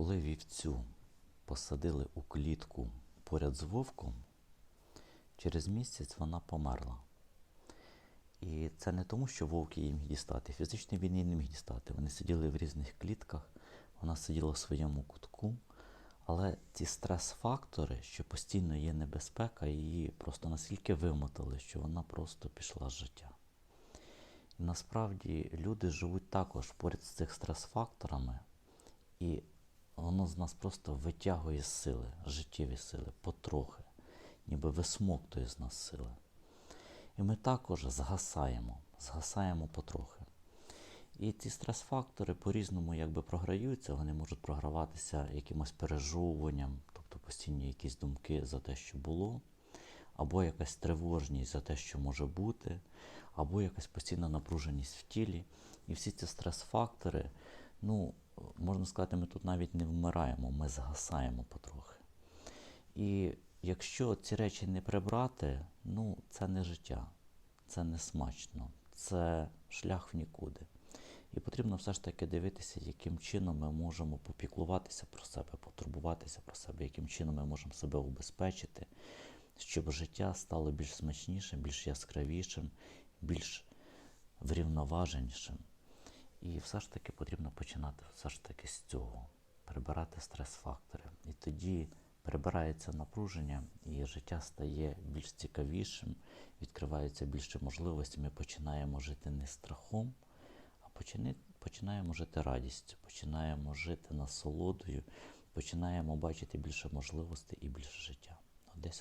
Коли вівцю посадили у клітку поряд з вовком, через місяць вона померла. І це не тому, що вовк її міг дістати. Фізично він її не міг дістати. Вони сиділи в різних клітках, вона сиділа в своєму кутку. Але ці стрес-фактори, що постійно є небезпека, її просто настільки вимотали, що вона просто пішла з життя. І насправді люди живуть також поряд з цих стрес-факторами, і воно з нас просто витягує сили, життєві сили, потрохи, ніби висмоктує з нас сили. І ми також згасаємо, згасаємо потрохи. І ці стрес-фактори по-різному якби програються, вони можуть програватися якимось пережовуванням, тобто постійні якісь думки за те, що було, або якась тривожність за те, що може бути, або якась постійна напруженість в тілі. І всі ці стрес-фактори, ну, можна сказати, ми тут навіть не вмираємо, ми згасаємо потрохи. І якщо ці речі не прибрати, ну це не життя, це не смачно, це шлях в нікуди. І потрібно все ж таки дивитися, яким чином ми можемо попіклуватися про себе, потурбуватися про себе, яким чином ми можемо себе убезпечити, щоб життя стало більш смачнішим, більш яскравішим, більш врівноваженішим. І все ж таки потрібно починати все ж таки з цього, прибирати стрес-фактори. І тоді прибирається напруження, і життя стає більш цікавішим, відкриваються більше можливості. Ми починаємо жити не страхом, а починаємо жити радістю, починаємо жити насолодою, починаємо бачити більше можливостей і більше життя. Десь